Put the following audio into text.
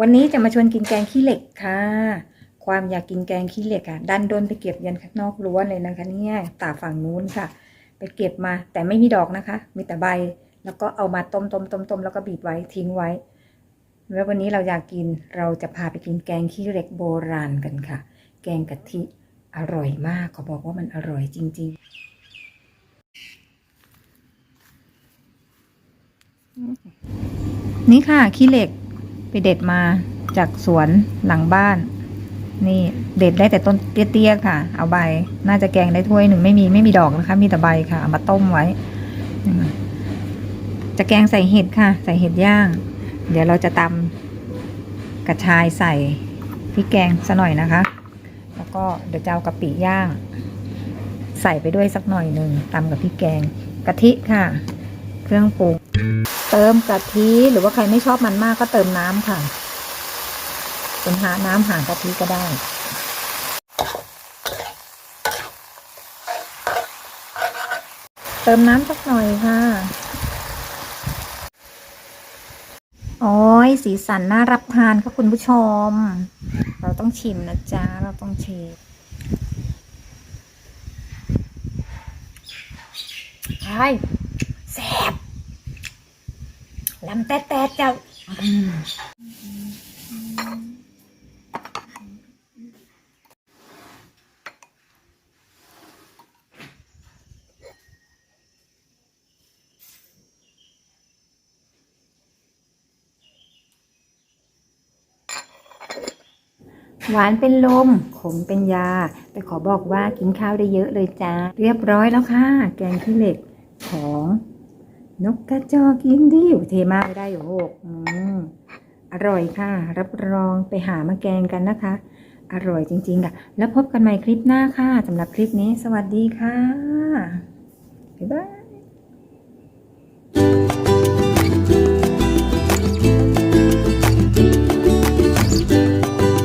วันนี้จะมาชวนกินแกงขี้เหล็กค่ะ ความอยากกินแกงขี้เหล็กอะ ดันโดนไปเก็บยันข้างนอกรั้วเลยนะคะเนี่ยตาฝั่งนู้นค่ะ ไปเก็บมาแต่ไม่มีดอกนะคะ มีแต่ใบ แล้วก็เอามาต้มต้มต้มต้มแล้วก็บีบไว้ทิ้งไว้ แล้ววันนี้เราอยากกินเราจะพาไปกินแกงขี้เหล็กโบราณกันค่ะ แกงกะทิอร่อยมากขาบอกว่ามันอร่อยจริง ๆ นี่ค่ะขี้เหล็ก เด็ดมาจากสวนหลังบ้าน นี่เด็ดได้แต่ต้นเตี้ยๆค่ะ เอาใบ น่าจะแกงได้ถ้วยหนึ่งไม่มีไม่มีดอกนะคะ มีแต่ใบค่ะเอามาต้มไว้ จะแกงใส่เห็ดค่ะ ใส่เห็ดย่าง เดี๋ยวเราจะตำกระชายใส่พริกแกงซะหน่อยนะคะ แล้วก็เดี๋ยวจะเอากะปิย่าง ใส่ไปด้วยสักหน่อยหนึ่งตำกับพริกแกงกะทิค่ะ เครื่องปรุง เติมกะทิหรือว่าใครไม่ชอบมันมากก็เติมน้ำค่ะเป็นหาน้ำหางกะทิก็ได้ เติมน้ำสักหน่อยค่ะโอ้ยสีสันน่ารับทานค่ะคุณผู้ชม เราต้องชิมนะจ๊ะ เราต้องชิมใช่ ลำแต่แต่เจ้าหวานเป็นลม ขมเป็นยา แต่ขอบอกว่ากินข้าวได้เยอะเลยจ้า เรียบร้อยแล้วค่ะ แกงขี้เหล็กของ นกกระจอกกินดีอยู่เทมากได้อยู่หกอืมอร่อยค่ะ รับรองไปหามาแกงกันนะคะ อร่อยจริงๆค่ะ แล้วพบกันใหม่คลิปหน้าค่ะสำหรับคลิปนี้ สวัสดีค่ะ